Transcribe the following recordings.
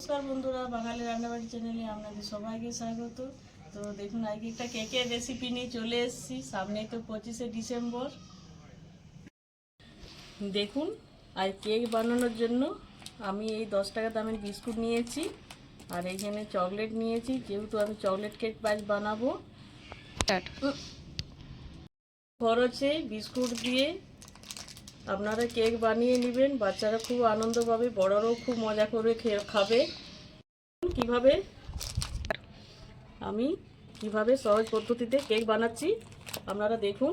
নমস্কার বন্ধুরা বাঙালি রান্নাবাড়ি চ্যানেলে আপনাদের সবাইকে স্বাগত। তো দেখুন আজকে একটা কেকের রেসিপি নিয়ে চলে এসেছি। সামনেই তো পঁচিশে ডিসেম্বর। দেখুন আর কেক বানানোর জন্য আমি এই দশ টাকা দামের বিস্কুট নিয়েছি আর এইখানে চকলেট নিয়েছি। যেহেতু আমি চকলেট কেক পাঁচ বানাবো খরচে বিস্কুট দিয়ে আপনারা কেক বানিয়ে নেবেন, বাচ্চারা খুব আনন্দ পাবে, বড়রাও খুব মজা করে খাবে। কীভাবে? আমি কীভাবে সহজ পদ্ধতিতে কেক বানাচ্ছি, আপনারা দেখুন।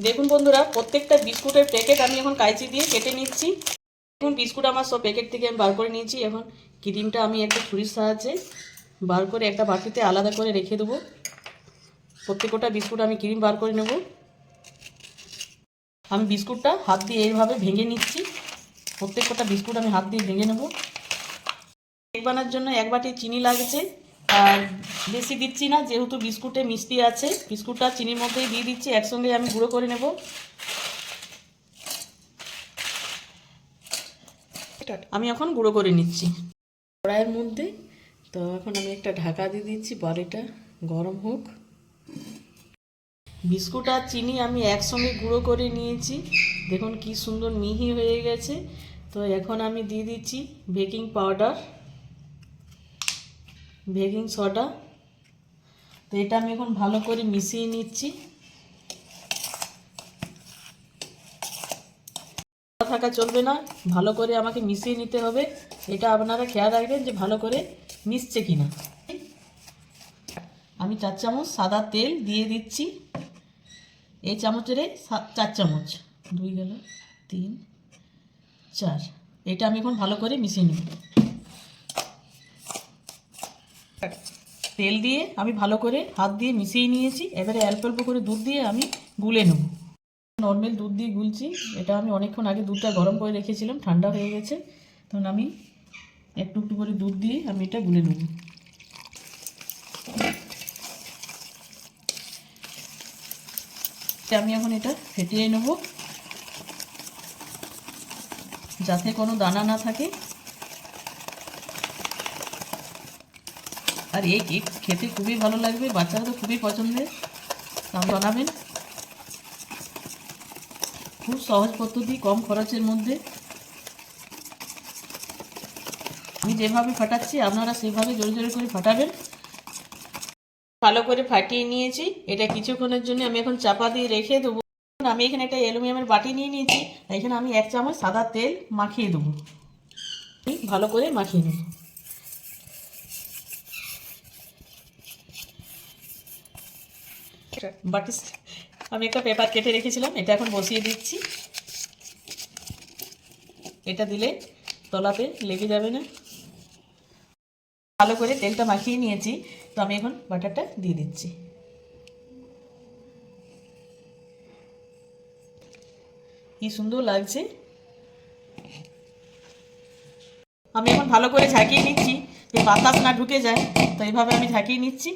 দেখুন বন্ধুরা, প্রত্যেকটা বিস্কুটের প্যাকেট আমি এখন কাঁচি দিয়ে কেটে নিচ্ছি। দেখুন, বিস্কুট আমার সব প্যাকেট থেকে আমি বার করে নিয়েছি। এখন ক্রিমটা আমি একটা ছুরির সাহায্যে বার করে একটা বাটিতে আলাদা করে রেখে দেবো। প্রত্যেকটা বিস্কুট আমি ক্রিম বার করে নেব। আমি বিস্কুটটা হাত দিয়ে এইভাবে ভেঙে নিচ্ছি। প্রত্যেকটা বিস্কুট আমি হাত দিয়ে ভেঙে নেব। কেক বানার জন্য এক বাটি চিনি লাগছে। আর বেশি দিচ্ছি না, যেহেতু বিস্কুটে মিষ্টি আছে, বিস্কুটটা চিনির মধ্যেই দিয়ে দিচ্ছি, একসঙ্গে আমি গুঁড়ো করে নেব। আমি এখন গুঁড়ো করে নিচ্ছি। কড়াইয়ের মধ্যে, তো এখন আমি একটা ঢাকা দিয়ে দিচ্ছি, বাড়িটা গরম হোক। বিস্কুট আর চিনি আমি একসঙ্গে গুঁড়ো করে নিয়েছি। দেখুন কি সুন্দর মিহি হয়ে গেছে। তো এখন আমি দিয়ে দিচ্ছি বেকিং পাউডার, বেকিং সোডা। তো এটা আমি এখন ভালো করে মিশিয়ে নিচ্ছি। থাকা চলবে না, ভালো করে আমাকে মিশিয়ে নিতে হবে। এটা আপনারা খেয়াল রাখবেন যে ভালো করে মিশছে কিনা। আমি চার চামচ সাদা তেল দিয়ে দিচ্ছি। এই চামচের এই চার চামচ। দুই গেল, তিন, চার। এটা আমি এখন ভালো করে মিশিয়ে নেব। তেল দিয়ে আমি ভালো করে হাত দিয়ে মিশিয়ে নিয়েছি। এবারে অল্প অল্প করে দুধ দিয়ে আমি গুলে নেব। নর্মাল দুধ দিয়ে গুলছি। এটা আমি অনেকক্ষণ আগে দুধটা গরম করে রেখেছিলাম। ঠান্ডা হয়ে গেছে। তখন আমি একটু একটু করে দুধ দিয়ে আমি এটা গুলে নেব। আমি এখন এটা ফেটিয়ে নেব। যাতে কোনো দানা না থাকে। আর এই কেক খেতে খুবই ভালো লাগবে, বাচ্চারা তো খুবই পছন্দের। আপনি বানাবেন খুব সহজ পদ্ধতি, কম খরচের মধ্যে। আমি যেভাবে ফাটাচ্ছি, আপনারা সেভাবে জোরে জোরে করে ফাটাবেন। ভালো করে ফাটিয়ে নিয়েছি। এটা কিছুক্ষণের জন্য আমি এখন চাপা দিয়ে রেখে দেবো। আমি এখানে একটা অ্যালুমিনিয়ামের বাটি নিয়ে নিয়েছি। এখানে আমি এক চামচ সাদা তেল মাখিয়ে দেবো। ভালো করে মাখিয়ে নেব। বাটি আমি একটা পেপার কেটে রেখেছিলাম। এটা এখন বসিয়ে দিচ্ছি। এটা দিলে তলাতে লেগে যাবে না। ভালো করে তেলটা মাখিয়ে নিয়েছি। তো আমি এখন বাটারটা দিয়ে দিচ্ছি। কি সুন্দর লাগছে। আমি এখন ভালো করে ঝাঁকিয়ে নিচ্ছি। যে বাতাস না ঢুকে যায়, তো এইভাবে আমি ঝাঁকিয়ে নিচ্ছি।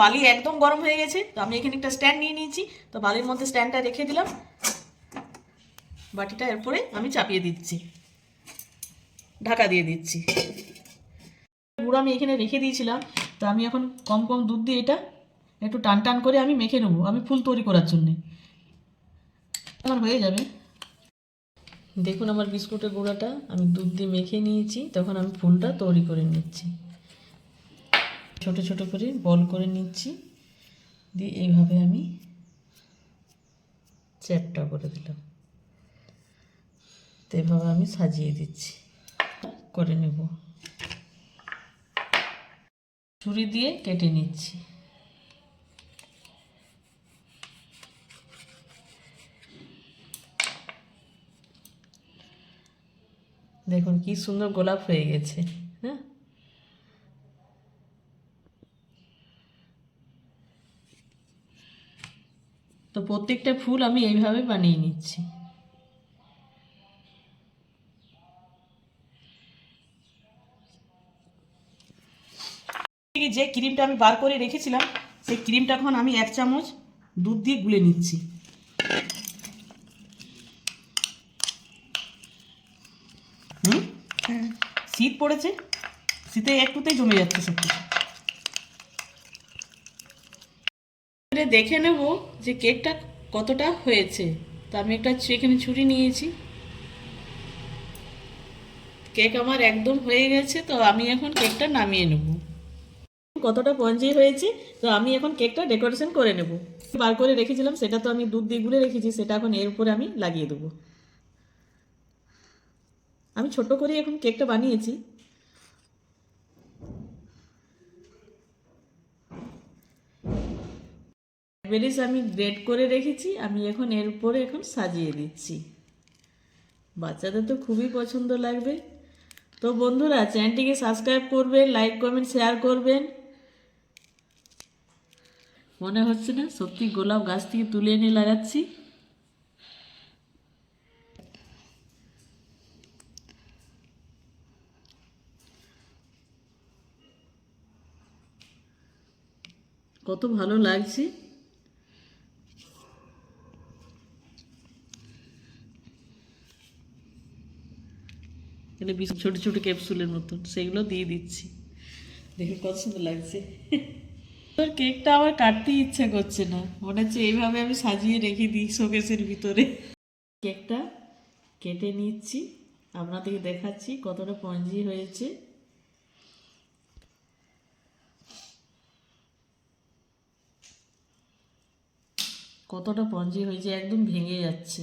বালি একদম গরম হয়ে গেছে, তো আমি এখানে একটা স্ট্যান্ড নিয়ে নিয়েছি। তো বালির মধ্যে স্ট্যান্ডটা রেখে দিলাম। বাটিটা এরপরে আমি চাপিয়ে দিচ্ছি। ঢাকা দিয়ে দিচ্ছি। গুঁড়ো আমি এখানে রেখে দিয়েছিলাম, তো আমি এখন কম কম দুধ দিয়ে এটা একটু টান টান করে আমি মেখে নেব, আমি ফুল তৈরি করার জন্যে। আমার হয়ে যাবে। দেখুন আমার বিস্কুটের গুঁড়োটা, আমি দুধ দিয়ে মেখে নিয়েছি, তখন আমি ফুলটা তৈরি করে নিচ্ছি। ছোট ছোট করে বল করে নিচ্ছি, দিয়ে এইভাবে আমি চ্যাপটা করে দিলাম। তো এভাবে আমি সাজিয়ে দিচ্ছি। করে নেব। ছুরি দিয়ে কেটে নিচ্ছি। দেখুন কি সুন্দর গোলাপ হয়ে গেছে হ্যাঁ? তো প্রত্যেকটা ফুল আমি এইভাবে বানিয়ে নিচ্ছি। থেকে যে ক্রিমটা আমি বার করে রেখেছিলাম, সেই ক্রিমটা এখন আমি এক চামচ দুধ দিয়ে গুলে নিচ্ছি। হুম? শীত পড়েছে, শীতে একটুতেই জমে যাচ্ছে সব দেখে নেব যে কেকটা কতটা হয়েছে। তো আমি একটা এখানে ছুরি নিয়েছি। কেক আমার একদম হয়ে গেছে, তো আমি এখন কেকটা নামিয়ে নেব। কতটা পঞ্জি হয়েছে, তো আমি এখন কেকটা ডেকোরেশন করে নেব। বার করে রেখেছিলাম, সেটা তো আমি দুধ দিয়ে গুলে রেখেছি, সেটা এখন এর উপরে আমি লাগিয়ে দেবো। আমি ছোট করে এখন কেকটা বানিয়েছি। ব্ল্যাকবেরিজ আমি গ্রেড করে রেখেছি, আমি এখন এর উপরে এখন সাজিয়ে দিচ্ছি। বাচ্চাদের তো খুবই পছন্দ লাগবে। তো বন্ধুরা চ্যানেলটিকে সাবস্ক্রাইব করবেন লাইক কমেন্ট শেয়ার করবেন। মনে হচ্ছে না? সত্যি গোলাপ গাছ থেকে তুলে এনে লাগাচ্ছি। কত ভালো লাগছে। বিশ ছোট ছোট ক্যাপসুলের মতন, সেগুলো দিয়ে দিচ্ছি। দেখে কত সুন্দর লাগছে। তোর কেকটা আমার কাটতে ইচ্ছা করছে না। মনে হচ্ছে এইভাবে আমি সাজিয়ে রেখে দিই শোকেসের ভিতরে। কেকটা কেটে নিচ্ছি। আপনাদেরকে দেখাচ্ছি কতটা পঞ্জি হয়েছে। কতটা পঞ্জি হয়েছে একদম ভেঙে যাচ্ছে।